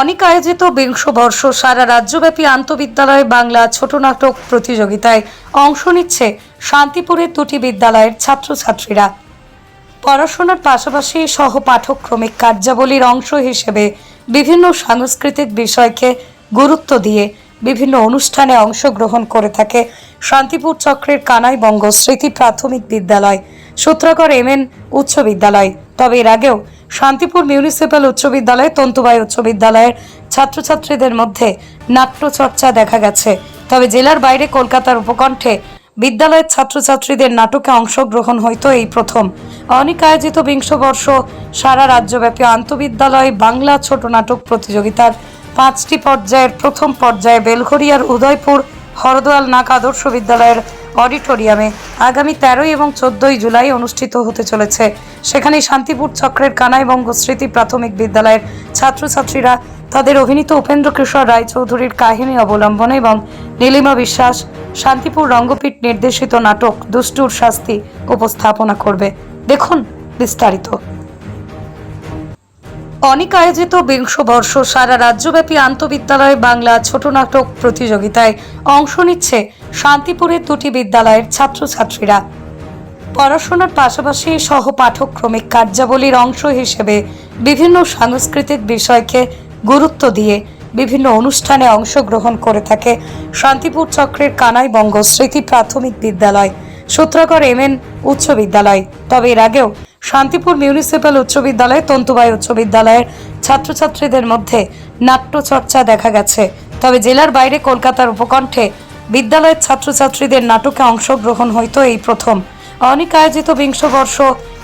অনেক আয়োজিত বিংশ বর্ষ সারা রাজ্যব্যাপী আন্তবিদ্যালয় বাংলা ছোট নাটক প্রতিযোগিতায় অংশ নিচ্ছে শান্তিপুরের দুটি বিদ্যালয়ের ছাত্রছাত্রীরা। পড়াশোনার পাশাপাশি সহ পাঠক্রমিক কার্যাবলীর অংশ হিসেবে বিভিন্ন সাংস্কৃতিক বিষয়কে গুরুত্ব দিয়ে বিভিন্ন অনুষ্ঠানে অংশগ্রহণ করে থাকে শান্তিপুর চক্রের কানাই বঙ্গ স্মৃতি প্রাথমিক বিদ্যালয়, সূত্রাগড় এম এন উচ্চ বিদ্যালয়। তবে এর আগেও শান্তিপুর মিউনিসিপ্যাল উচ্চ বিদ্যালয় তন্তুবাই উচ্চ বিদ্যালয়ের ছাত্রছাত্রীদের মধ্যে নাট্যচর্চা দেখা গেছে। তবে জেলার বাইরে কলকাতার উপকণ্ঠে বিদ্যালয়ের ছাত্রছাত্রীদের নাটকে অংশগ্রহণ হইতো এই প্রথম। অনেক আয়োজিত বিংশ বর্ষ, সারা রাজ্যব্যাপী আন্তবিদ্যালয়, বাংলা ছোট নাটক প্রতিযোগিতার পাঁচটি পর্যায়ের প্রথম পর্যায়ে বেলঘরিয়ার উদয়পুর, হরদোয়াল নাক আদর্শ বিদ্যালয়ের অডিটোরিয়ামে। আগামী তেরোই এবং চোদ্দই জুলাই অনুষ্ঠিত হতে চলেছে। সেখানে শান্তিপুর চক্রের কানাইবঙ্গ স্মৃতি প্রাথমিক বিদ্যালয়ের ছাত্রছাত্রীরা তাদের অভিনীত উপেন্দ্র কিশোর রায়চৌধুরীর কাহিনী অবলম্বনে এবং নীলিমা বিশ্বাস শান্তিপুর রঙ্গপীঠ নির্দেশিত নাটক দুষ্টুর শাস্তি উপস্থাপনা করবে। দেখুন বিস্তারিত। অনেক আয়োজিত বিংশ বর্ষ সারা রাজ্যব্যাপী আন্তবিদ্যালয় বাংলা ছোট নাটক প্রতিযোগিতায় অংশ নিচ্ছে শান্তিপুরের দুটি বিদ্যালয়ের ছাত্রছাত্রীরা। পড়াশোনার পাশাপাশি সহ পাঠক্রমিক কার্যাবলীর অংশ হিসেবে বিভিন্ন সাংস্কৃতিক বিষয়কে গুরুত্ব দিয়ে বিভিন্ন অনুষ্ঠানে অংশগ্রহণ করে থাকে শান্তিপুর চক্রের কানাই বঙ্গ স্মৃতি প্রাথমিক বিদ্যালয়। সূত্রাগড় এম এন উচ্চ বিদ্যালয়। তবে এর আগেও শান্তিপুর মিউনিসিপ্যাল উচ্চ বিদ্যালয় তন্তুবাই উচ্চ বিদ্যালয়ের ছাত্রছাত্রীদের মধ্যে নাট্যচর্চা দেখা গেছে। তবে জেলার বাইরে কলকাতার উপকণ্ঠে বিদ্যালয়ের ছাত্রছাত্রীদের নাটকে অংশগ্রহণ হইতো এই প্রথম। অনেক আয়োজিত বিংশ বর্ষ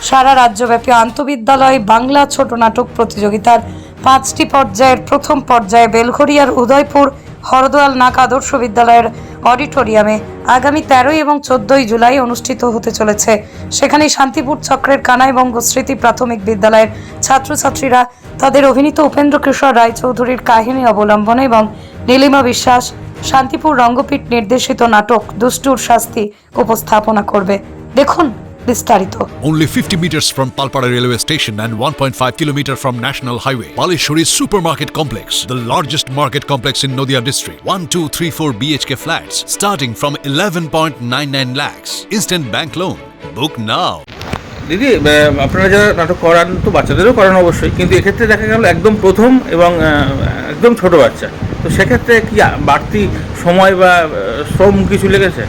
সারা রাজ্যব্যাপী আন্তবিদ্যালয় বাংলা ছোট নাটক প্রতিযোগিতার পাঁচটি পর্যায়ের প্রথম পর্যায়ে বেলঘরিয়ার উদয়পুর, হরদোয়াল নাক আদর্শ বিদ্যালয়ের অডিটোরিয়ামে। আগামী তেরোই এবং চোদ্দই জুলাই অনুষ্ঠিত হতে চলেছে। সেখানে শান্তিপুর চক্রের কানাইবঙ্গ স্মৃতি প্রাথমিক বিদ্যালয়ের ছাত্রছাত্রীরা তাদের অভিনীত উপেন্দ্র কিশোর রায়চৌধুরীর কাহিনী অবলম্বনে এবং নীলিমা বিশ্বাস, শান্তিপুর রঙ্গপীঠ নির্দেশিত নাটক দুষ্টুর শাস্তি উপস্থাপনা করবে। দেখুন বিস্তারিত Only 50 meters from Palpara railway station and 1.5 kilometer from National Highway. Palishuri Supermarket Complex, the largest market complex in Noida district. 1, 2, 3, 4 BHK flats starting from 11.99 lakhs. Instant bank loan. Book now. দিদি আপনারা যারা নাটক করান তো বাচ্চাদেরও করান অবশ্যই কিন্তু এক্ষেত্রে দেখা গেল একদম প্রথম এবং একদম ছোট বাচ্চা তো সেক্ষেত্রে কি বাড়তি সময় বা শ্রম কিছু লেগেছে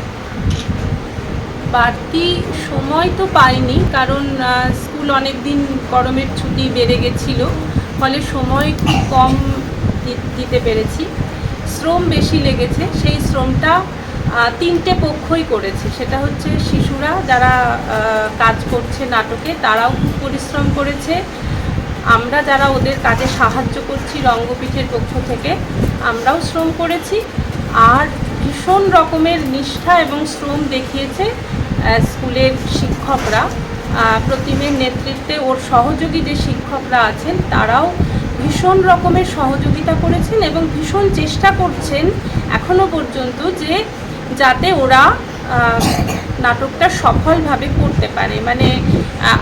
বাড়তি সময় তো পাইনি, কারণ স্কুল অনেক দিন গরমের ছুটি বেড়ে গেছিল, ফলে সময় খুব কম দিতে পেরেছি। শ্রম বেশি লেগেছে, সেই শ্রমটা তিনটে পক্ষই করেছে, সেটা হচ্ছে শিশুরা যারা কাজ করছে নাটকে, তারাও খুব পরিশ্রম করেছে। আমরা যারা ওদের কাজে সাহায্য করছি রঙ্গপীঠের পক্ষ থেকে, আমরাও শ্রম করেছি। আর ভীষণ রকমের নিষ্ঠা এবং শ্রম দেখিয়েছে স্কুলের শিক্ষকরা প্রতিমের নেতৃত্বে ওর সহযোগী যে শিক্ষকরা আছেন, তারাও ভীষণ রকমের সহযোগিতা করেছেন এবং ভীষণ চেষ্টা করছেন এখনও পর্যন্ত যে যাতে ওরা নাটকটা সফলভাবে করতে পারে। মানে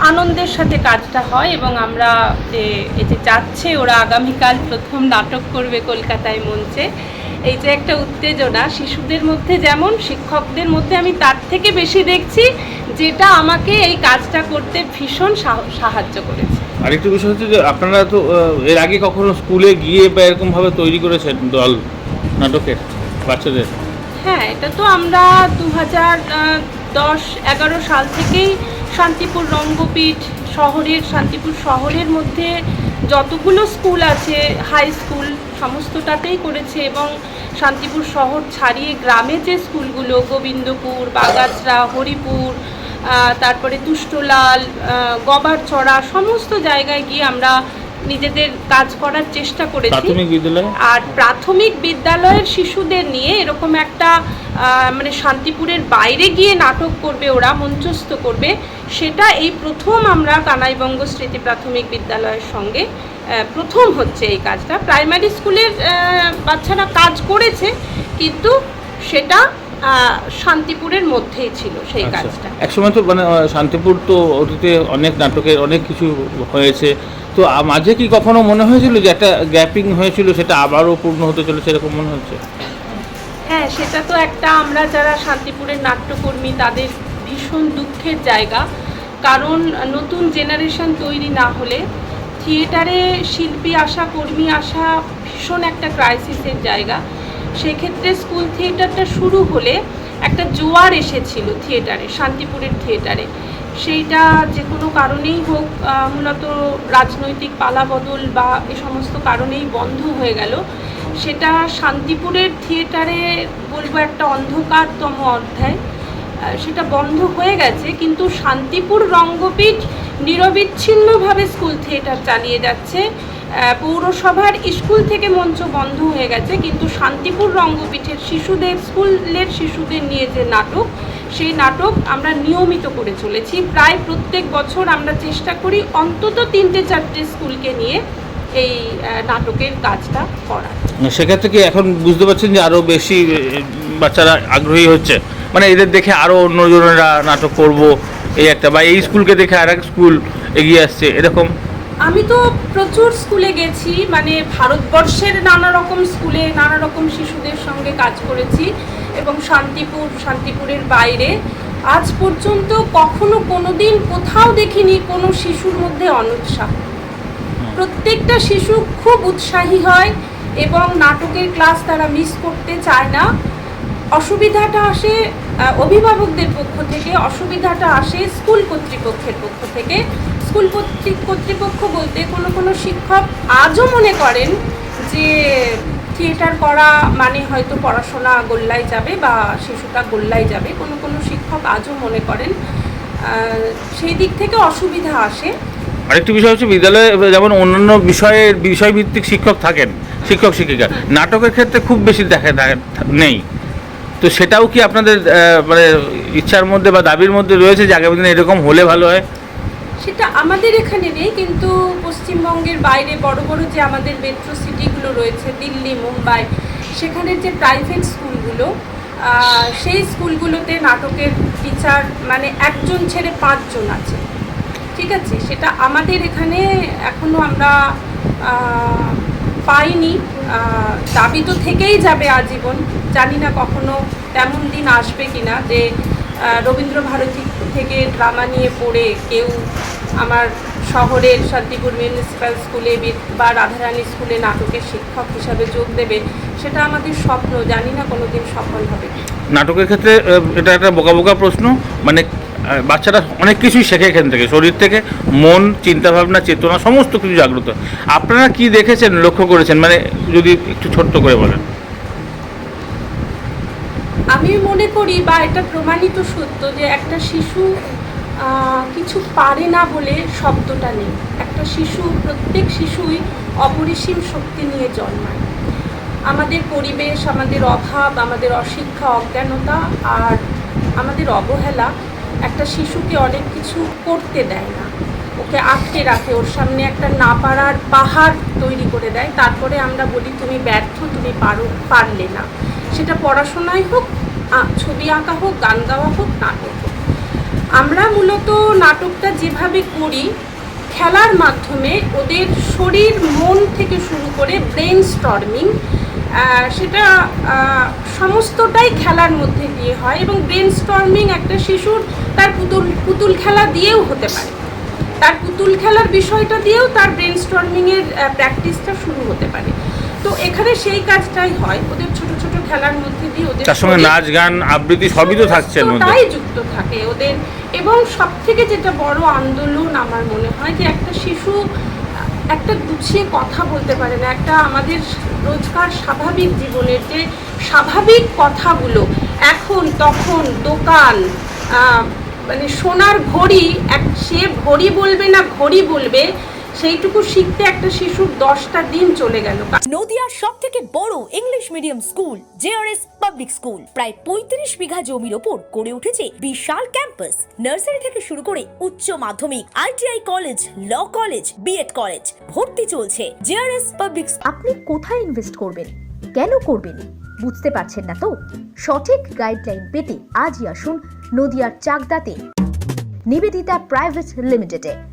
আনন্দের সাথে কাজটা হয় এবং আমরা যে যে যাচ্ছে ওরা আগামীকাল প্রথম নাটক করবে কলকাতায় মঞ্চে এই যে একটা উত্তেজনা শিশুদের মধ্যে যেমন শিক্ষকদের মধ্যে আমি তার থেকে বেশি দেখছি যেটা আমাকে এই কাজটা করতে ভীষণ সাহ- সাহায্য করেছে। আরেকটু বিষয় হচ্ছে যে আপনারা তো এর আগে কখনো স্কুলে গিয়ে বা এরকমভাবে তৈরি করেছেন দল নাটকের বাচ্চাদের? হ্যাঁ এটা তো আমরা দু হাজার দশ এগারো সাল থেকেই শান্তিপুর রঙ্গপীঠ শহরের, শান্তিপুর শহরের মধ্যে যতগুলো স্কুল আছে, হাই স্কুল সমস্তটাতেই করেছে এবং শান্তিপুর শহর ছাড়িয়ে গ্রামে যে স্কুলগুলো, গোবিন্দপুর, বাগাছড়া, হরিপুর তারপরে তুষ্টলাল গবার গবারচড়া, সমস্ত জায়গায় গিয়ে আমরা নিজেদের কাজ করার চেষ্টা করেছি। প্রাথমিক বিদ্যালয়ে? আর প্রাথমিক বিদ্যালয়ের শিশুদের নিয়ে এরকম একটা মানে শান্তিপুরের বাইরে গিয়ে নাটক করবে ওরা মঞ্চস্থ করবে সেটা এই প্রথম আমরা কানাইবঙ্গ স্মৃতি প্রাথমিক বিদ্যালয়ের সঙ্গে প্রথম হচ্ছে এই কাজটা। প্রাইমারি স্কুলের বাচ্চারা কাজ করেছে কিন্তু সেটা শান্তিপুরের মধ্যেই ছিল সেই আচ্ছা। কাজটা। একসময় তো মানে শান্তিপুর তো অতীতে অনেক নাটকের অনেক কিছু হয়েছে। তো মাঝে কি কখনো মনে হয়েছিল যে একটা গ্যাপিং হয়েছিল সেটা আবারও পূর্ণ হতে চলেছে এরকম মনে হচ্ছে? হ্যাঁ সেটা তো একটা আমরা যারা শান্তিপুরের নাট্যকর্মী তাদের ভীষণ দুঃখের জায়গা। কারণ নতুন জেনারেশন তৈরি না হলে থিয়েটারে শিল্পী আসা কর্মী আসা ভীষণ একটা ক্রাইসিসের জায়গা। সেক্ষেত্রে স্কুল থিয়েটারটা শুরু হলে একটা জোয়ার এসেছিল থিয়েটারে, শান্তিপুরের থিয়েটারে। সেইটা যে কোনো কারণেই হোক মূলত রাজনৈতিক পালাবদল বা এ সমস্ত কারণেই বন্ধ হয়ে গেল। সেটা শান্তিপুরের থিয়েটারে বলব একটা অন্ধকারতম অধ্যায়। সেটা বন্ধ হয়ে গেছে, কিন্তু শান্তিপুর রঙ্গপীঠ নিরবিচ্ছিন্নভাবে স্কুল থিয়েটার চালিয়ে যাচ্ছে। পৌরসভার স্কুল থেকে মঞ্চ বন্ধ হয়ে গেছে, কিন্তু শান্তিপুর রঙ্গপীঠের শিশুদের, স্কুলের শিশুদের নিয়ে যে নাটক, সেই নাটক আমরা নিয়মিত করে চলেছি। প্রায় প্রত্যেক বছর আমরা চেষ্টা করি অন্তত তিনটে চারটে স্কুলকে নিয়ে এই নাটকের কাজটা করার। সেক্ষেত্রে কি এখন বুঝতে পারছেন যে আরও বেশি বাচ্চারা আগ্রহী হচ্ছে? মানে এদের দেখে আরও অন্যজনেরা নাটক করব, এই একটা, বা এই স্কুলকে দেখে আর এক স্কুল এগিয়ে আসছে, এরকম? আমি তো প্রচুর স্কুলে গেছি মানে ভারতবর্ষের নানা রকম স্কুলে নানা রকম শিশুদের সঙ্গে কাজ করেছি এবং শান্তিপুর শান্তিপুরের বাইরে। আজ পর্যন্ত কখনো কোনোদিন কোথাও দেখিনি কোনো শিশুর মধ্যে অনুৎসাহ প্রত্যেকটা শিশু খুব উৎসাহী হয় এবং নাটকের ক্লাস তারা মিস করতে চায় না। অসুবিধাটা আসে অভিভাবকদের পক্ষ থেকে অসুবিধাটা আসে স্কুল কর্তৃপক্ষের পক্ষ থেকে। স্কুল কর্তৃ- কর্তৃপক্ষ বলতে কোনো কোনো শিক্ষক আজও মনে করেন যে থিয়েটার করা মানে হয়তো পড়াশোনা গোল্লায় যাবে বা শিশুটা গোল্লায় যাবে, কোনো কোনো শিক্ষক আজও মনে করেন সেই দিক থেকে অসুবিধা আসে। আরেকটি বিষয় হচ্ছে বিদ্যালয়ে যেমন অন্যান্য বিষয়ের বিষয়ভিত্তিক শিক্ষক থাকেন, শিক্ষক, শিক্ষিকা, নাটকের ক্ষেত্রে খুব বেশি দেখা- নেই। তো সেটাও কি আপনাদের মানে ইচ্ছার মধ্যে বা দাবির মধ্যে রয়েছে যে আগামী দিনে এরকম হলে ভালো হয়? সেটা আমাদের এখানে নেই, কিন্তু পশ্চিমবঙ্গের বাইরে বড় বড় যে আমাদের মেট্রো সিটিগুলো রয়েছে, দিল্লি, মুম্বাই, সেখানের যে প্রাইভেট স্কুলগুলো সেই স্কুলগুলোতে নাটকের টিচার মানে একজন ছেড়ে পাঁচজন আছে। ঠিক আছে? সেটা আমাদের এখানে এখনও আমরা পাইনি। দাবি তো থেকেই যাবে আজীবন। জানি না কখনো তেমন দিন আসবে কিনা যে আহ, রবীন্দ্র ভারতী থেকে ড্রামা নিয়ে পড়ে কেউ আমার শহরের শান্তিপুর মিউনিসিপ্যাল স্কুলে বা রাধারানী স্কুলে নাটকের শিক্ষক হিসাবে যোগ দেবে সেটা আমাদের স্বপ্ন জানি না কোনো দিন সফল হবে নাটকের ক্ষেত্রে এটা একটা বোকা বোকা প্রশ্ন মানে বাচ্চারা অনেক কিছুই শেখে এখান থেকে শরীর থেকে মন চিন্তাভাবনা চেতনা সমস্ত কিছু জাগ্রত। আপনারা কি দেখেছেন লক্ষ্য করেছেন? মানে যদি একটু ছোট্ট করে বলেন। আমি মনে করি বা এটা প্রমাণিত সত্য যে একটা শিশু কিছু পারে না বলে শব্দটা নেই। একটা শিশু, প্রত্যেক শিশুই অপরিসীম শক্তি নিয়ে জন্মায়। আমাদের পরিবেশ, আমাদের অভাব, আমাদের অশিক্ষা, অজ্ঞানতা আর আমাদের অবহেলা একটা শিশুকে অনেক কিছু করতে দেয় না। ওকে আটকে রাখে, ওর সামনে একটা না পারার পাহাড় তৈরি করে দেয়। তারপরে আমরা বলি, তুমি ব্যর্থ, তুমি পারো, পারলে না। সেটা পড়াশোনায় হোক ছবি আঁকা হোক, গান গাওয়া হোক, নাটক হোক। আমরা মূলত নাটকটা যেভাবে করি, খেলার মাধ্যমে ওদের শরীর, মন থেকে শুরু করে ব্রেন স্টর্মিং সেটা সমস্তটাই খেলার মধ্যে দিয়ে হয় এবং ব্রেন স্টর্মিং একটা শিশুর তার পুতুল পুতুল খেলা দিয়েও হতে পারে। তার পুতুল খেলার বিষয়টা দিয়েও তার ব্রেন স্টর্মিংয়ের প্র্যাকটিসটা শুরু হতে পারে। তো এখানে সেই কাজটাই হয়। ওদের ছোট ছোট খেলার মধ্যে দিয়ে ওদের তার সঙ্গে নাচ গান আবৃত্তি সবই তো থাকছে সমস্তটাই যুক্ত থাকে ওদের। এবং সব থেকে যেটা বড় আন্দোলন আমার মনে হয় যে একটা শিশু একটা গুছিয়ে কথা বলতে পারে না একটা আমাদের রোজকার স্বাভাবিক জীবনের যে স্বাভাবিক কথাগুলো এখন তখন দোকান মানে সোনার ঘড়ি এক সে ঘড়ি বলবে না ঘড়ি বলবে সেইটুকু শিখতে একটা শিশুর দশটা দিন চলে গেল। নদিয়ার সব থেকে বড় English medium school JRS public school প্রায় পঁয়ত্রিশ বিঘা জমির ওপর গড়ে উঠেছে বিশাল ক্যাম্পাস নার্সারি থেকে শুরু করে উচ্চ মাধ্যমিক ITI college law college B Ed college ভর্তি চলছে জেআরএস পাবলিক আপনি কোথায় ইনভেস্ট করবেন? কেন করবেন? বুঝতে পারছেন না তো? সঠিক গাইডলাইন পেতে আজই আসুন নদিয়ার চাকদাতে। নিবেদিতা প্রাইভেট লিমিটেডে